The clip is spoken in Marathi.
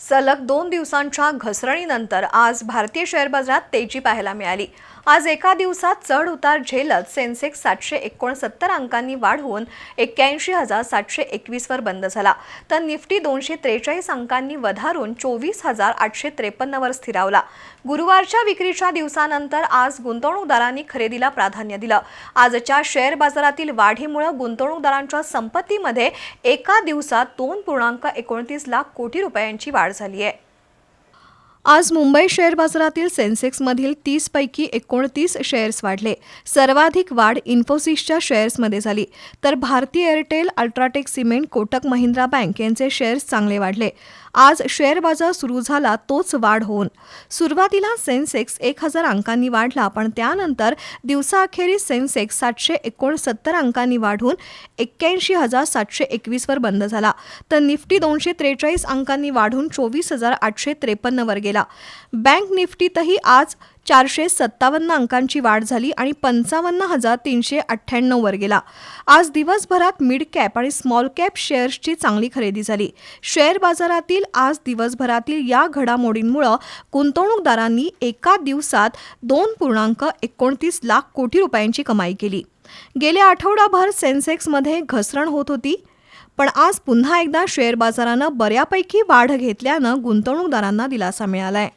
सलग दोन दिवसांच्या घसरणीनंतर आज भारतीय शेअर बाजारात तेजी पाहायला मिळाली. आज एका दिवसात चढ उतार झेलत सेन्सेक्स सातशे एकोणसत्तर अंकांनी वाढ होऊन एक्क्याऐंशी हजार सातशे एकवीसवर बंद झाला. तर निफ्टी दोनशे त्रेचाळीस अंकांनी वधारून चोवीस हजार आठशे त्रेपन्नवर स्थिरावला. गुरुवारच्या विक्रीच्या दिवसानंतर आज गुंतवणूकदारांनी खरेदीला प्राधान्य दिलं. आजच्या शेअर बाजारातील वाढीमुळे गुंतवणूकदारांच्या संपत्तीमध्ये एका दिवसात दोन पूर्णांक एकोणतीस लाख कोटी रुपयांची वाढ वाढ झाली आहे. आज मुंबई शेअर बाजारातील सेन्सेक्समधील तीसपैकी एकोणतीस शेअर्स वाढले. सर्वाधिक वाढ इन्फोसिसच्या शेअर्समध्ये झाली. तर Bharti Airtel UltraTech Cement Kotak Mahindra bank यांचे शेअर्स चांगले वाढले. आज शेअर बाजार सुरू झाला तोच वाढ होऊन. सुरुवातीला सेन्सेक्स एक हजार अंकांनी वाढला पण त्यानंतर दिवसाअखेरीस सेन्सेक्स सातशे एकोणसत्तर अंकांनी वाढून एक्क्याऐंशी हजार सातशे एकवीसवर बंद झाला. तर निफ्टी दोनशे त्रेचाळीस अंकांनी वाढून चोवीस हजार आठशे त्रेपन्नवर गेला. बँक निफ्टीतही आज चारशे सत्तावन्न अंकांची वाढ झाली आणि पंचावन्न हजार तीनशे अठ्ठ्याण्णववर गेला. आज दिवसभरात मिड कॅप आणि स्मॉल कॅप शेअर्सची चांगली खरेदी झाली. शेअर बाजारातील आज दिवसभरातील या घडामोडींमुळं गुंतवणूकदारांनी एका दिवसात दोन पूर्णांक एकोणतीस लाख कोटी रुपयांची कमाई केली. गेल्या आठवडाभर सेन्सेक्समध्ये घसरण होत होती. पण आज पुन्हा एकदा शेअर बाजारानं बऱ्यापैकी वाढ घेतल्यानं गुंतवणूकदारांना दिलासा मिळालाय.